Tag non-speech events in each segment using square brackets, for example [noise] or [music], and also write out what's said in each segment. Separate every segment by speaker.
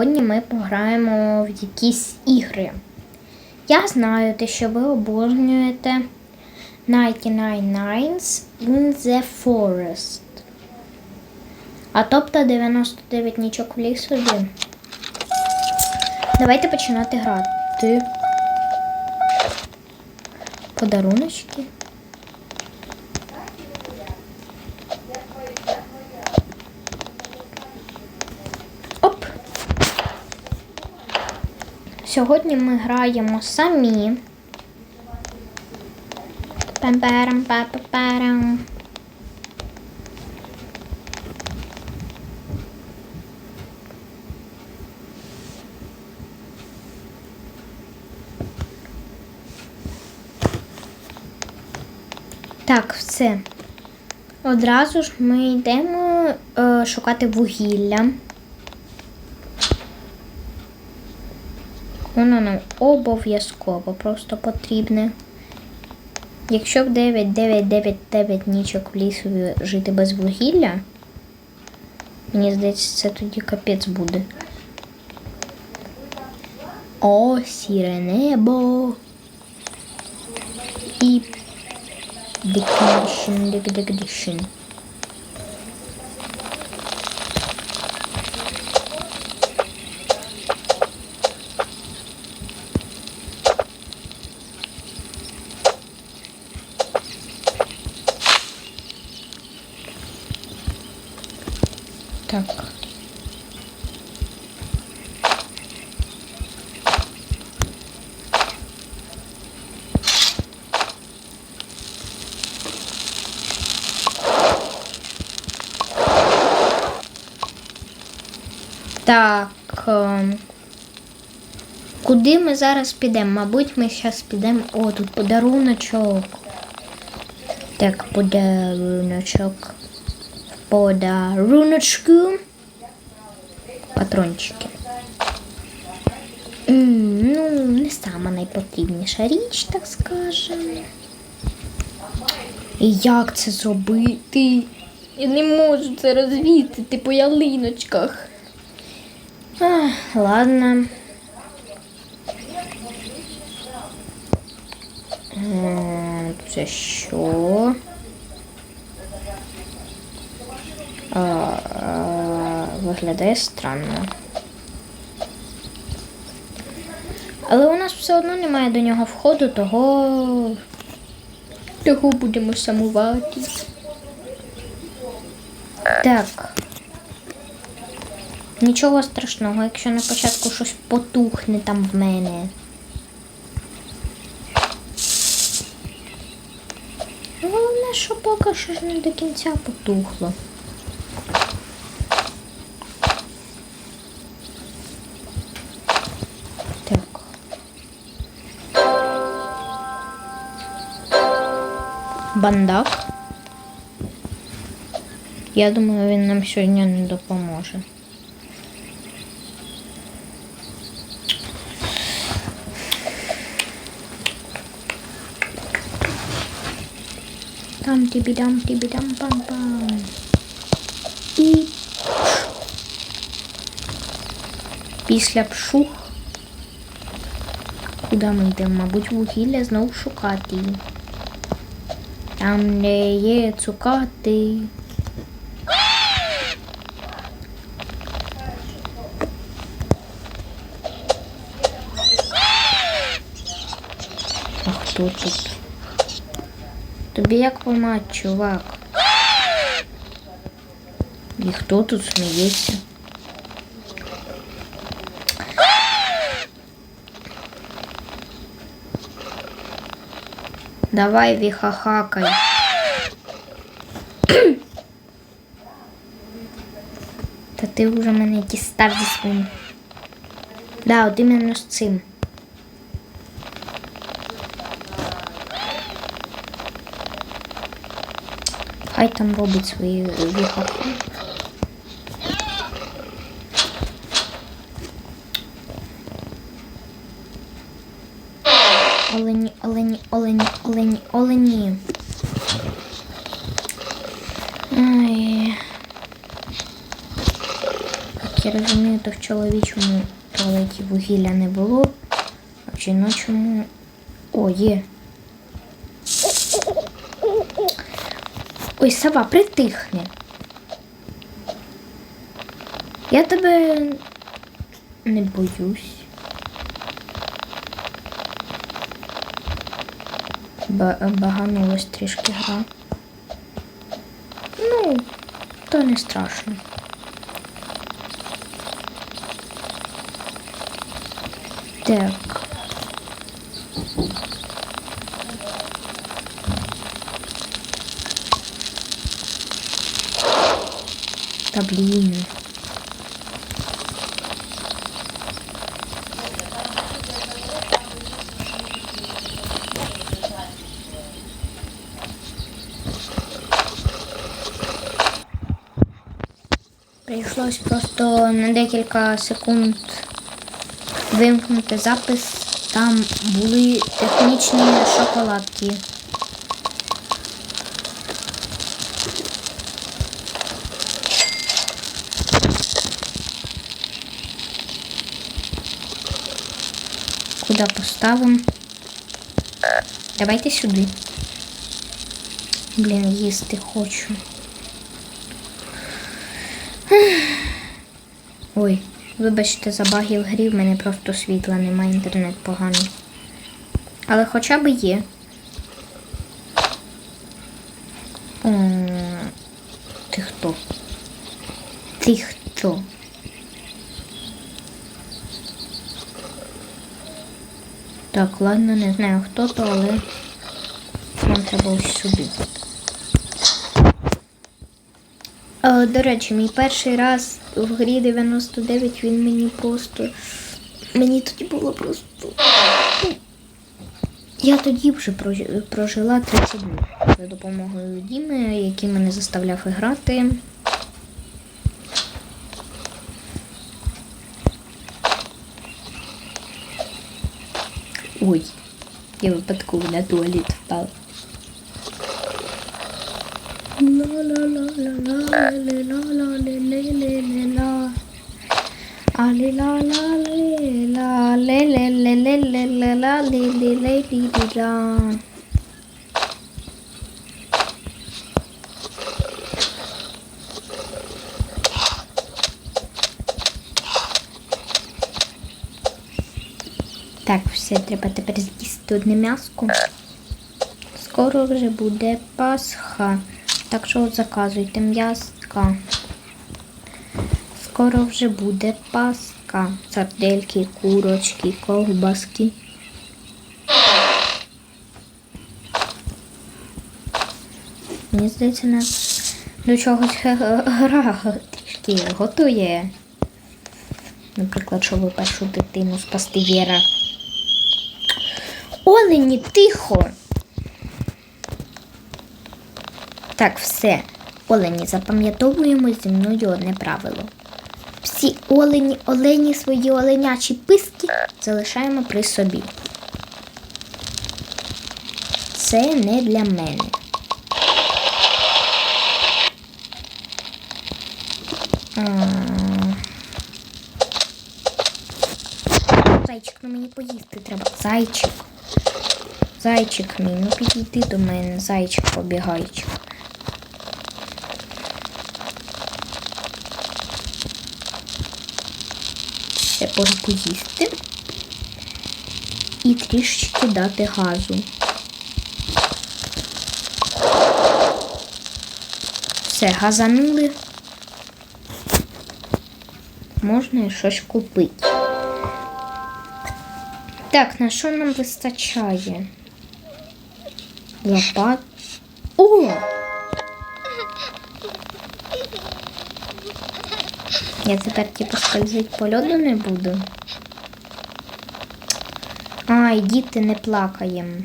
Speaker 1: Сьогодні ми пограємо в якісь ігри. Я знаю те, що ви обожнюєте 99 Nights in the Forest. А тобто 99 нічок в лісові. Давайте починати грати. Подаруночки. Сьогодні ми граємо самі. Пам-парам. Так, все. Одразу ж ми йдемо е, шукати вугілля. Воно нам обов'язково просто потрібне. Якщо в 9999 нічок в лісу жити без вугілля, мені здається, це тоді капець буде. О, сіре небо. І дикдишн, дикдишн. Так. Так. ем, Куди ми зараз підемо? Мабуть, ми зараз підемо. О, тут подаруночок. Так, подаруночок. Подаруночку. Патрончики. Ну, не сама найпотрібніша річ, так скажемо. І як це зробити? Я не можу це розвісити по ялиночках. Ах, ладно. Це що? А, а, виглядає странно. Але у нас все одно немає до нього входу, того. Того будемо самувати. Так. Нічого страшного, якщо на початку щось потухне там в мене. Головне, що поки що ж не до кінця потухло. Бандак. Я думаю, він нам сьогодні не допоможе. Там тибідам, тибідам, пам пам. І після пшух. Куди ми йдемо? Мабуть, вугілля знову шукати. Там, де є цукати. А хто тут? Тобі як помать, чувак? І хто тут сміється? Давай віхахакай. Ти вже мене дістав зі своїм. Да, от іменно з цим. Хай там робить свої віхахи. Олені, олені, олені, олені, олені. Ай. Я розумію, то в чоловічому туалеті вугілля не було, а в жіночому. О, є. Ой, сова, притихни. Я тебе не боюсь. Ба- Баганулась трішки гра. Ну, то не страшно. Так. Та блін. Прийшлось просто на декілька секунд вимкнути запис. Там були технічні шоколадки. Куди поставимо? Давайте сюди. Блін, їсти хочу. Ой, вибачте, за баги в грі, в мене просто світла немає, інтернет поганий. Але хоча б є. О, ти хто? Ти хто? Так, ладно, не знаю хто то, але нам треба ось сюди. Е, До речі, мій перший раз в грі 99 він мені просто... Мені тоді було просто... Я тоді вже прожила 30 днів за допомогою Діми, який мене заставляв грати. Ой, я випадково на туалет впала. ла ла ла ла ла ла ла ali. Так, все, треба тепер з'їсти одне м'яско. Скоро вже буде Пасха. Так що заказуйте м'яска. Скоро вже буде Пасха. Сардельки, курочки, ковбаски. Мені здається, нас до чогось гра трішки готує. Наприклад, щоб першу дитину спасти Віра. Олені, тихо. Так, все. Олені, запам'ятовуємо зі мною одне правило. Всі олені, олені свої оленячі писки залишаємо при собі. Це не для мене. Зайчик, ну мені поїсти треба. Зайчик. Зайчик мій, ну підійди до мене, зайчик побігайчик. Ще пора поїсти. І трішечки дати газу. Все, газанули. Можна і щось купити. Так, на що нам вистачає? Лопат. О! Я тепер типу скользить по льоду не буду. Ай, діти не плакаємо.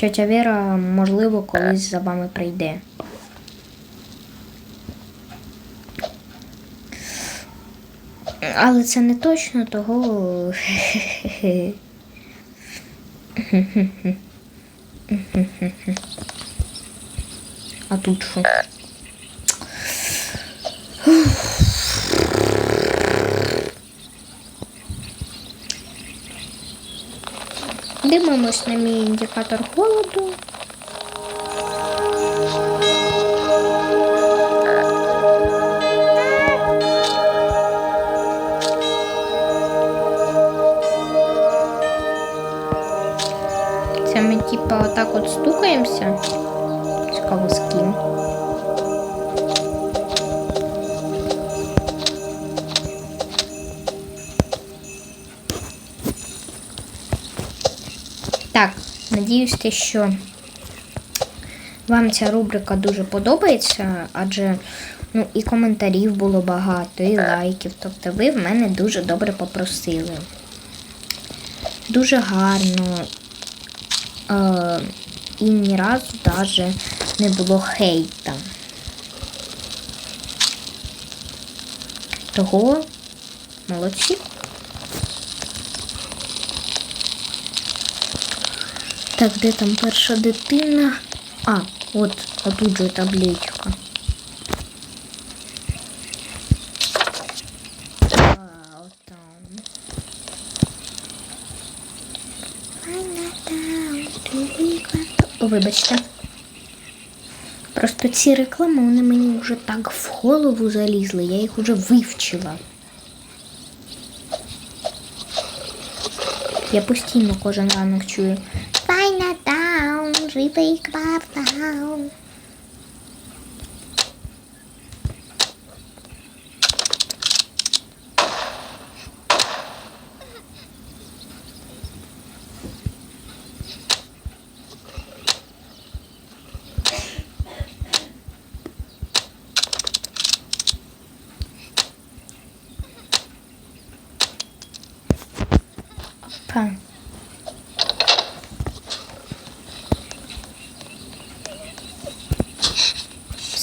Speaker 1: Тетя Віра, можливо, колись за вами прийде. Але це не точно того. [laughs] А тут що? Дивимось на мій індикатор холоду. Це ми типа отак от стукаємося. Цікаво з ким. Так, надіюся, що вам ця рубрика дуже подобається, адже ну, і коментарів було багато, і лайків. Тобто ви в мене дуже добре попросили. Дуже гарно. Е, і ні разу навіть не було хейта. Того молодці. Так, де там перша дитина? А, от, отут же табличка. А. О, вибачте. Просто ці реклами, вони мені вже так в голову залізли, я їх вже вивчила. Я постійно кожен ранок чую every big bop down.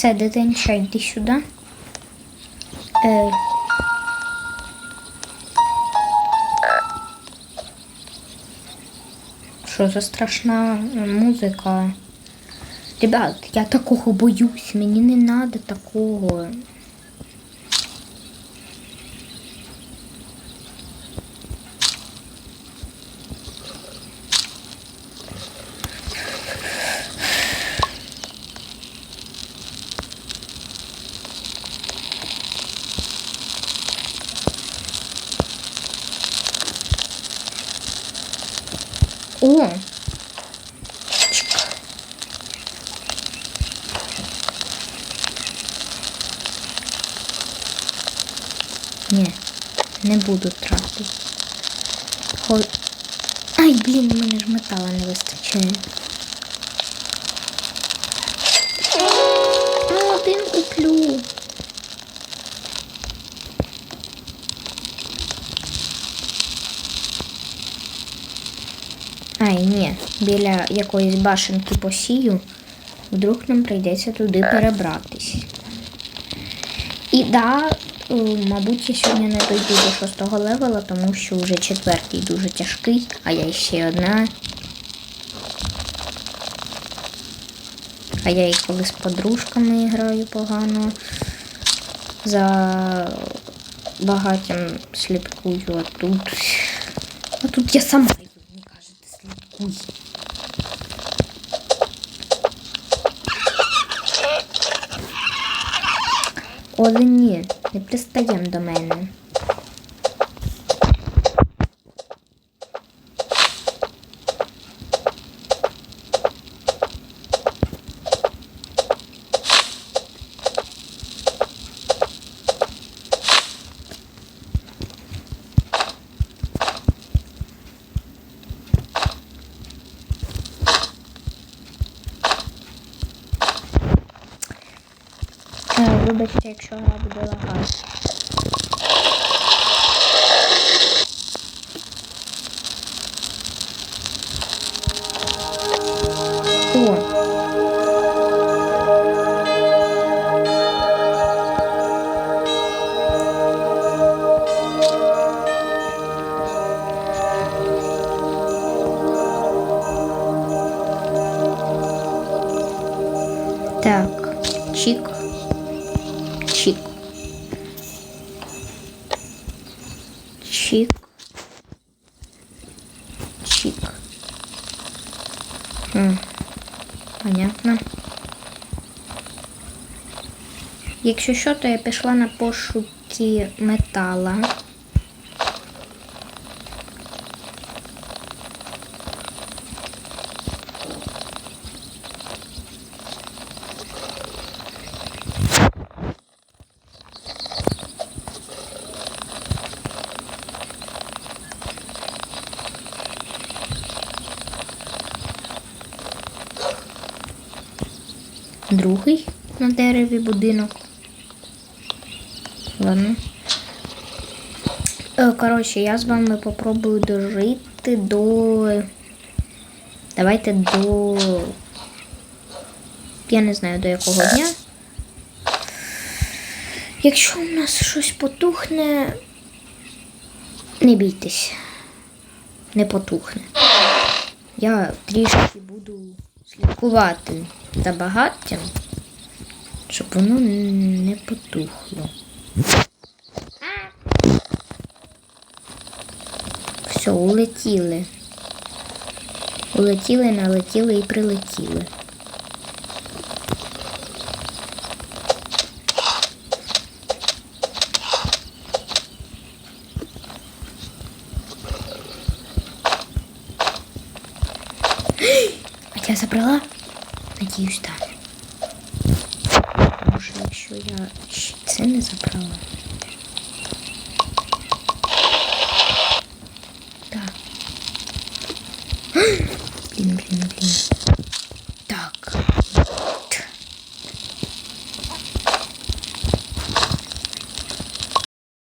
Speaker 1: Все, дитинча, йди сюди. Е, що за страшна музика? Ребят, я такого боюсь, мені не треба такого. О! Ні, не буду тратити. Ай, блін, у мене ж метала не вистачає. Ай, ні, біля якоїсь башенки посію, вдруг нам прийдеться туди перебратись. І да, е, мабуть, я сьогодні не дойду до шостого левела, тому що вже четвертий дуже тяжкий, а я ще одна. А я і коли з подружками граю погано. За багатям слідкую, а тут. А тут я сама слідкуй. Але ні, не пристаєм до мене. Е, Вибачте, якщо гра буде лагати. Так, чик, Чик. Чик. Хм. Понятно. Якщо що, то я пішла на пошуки метала. Другий на дереві будинок. Ладно. Е, Коротше, я з вами попробую дожити до. Давайте до. Я не знаю до якого дня. Якщо у нас щось потухне, не бійтесь. Не потухне. Я трішки буду слідкувати за багаттям, щоб воно не потухло. Все, улетіли. Улетіли, налетіли і прилетіли. А я забрала? Надеюсь, да. Может, еще я це не забрала.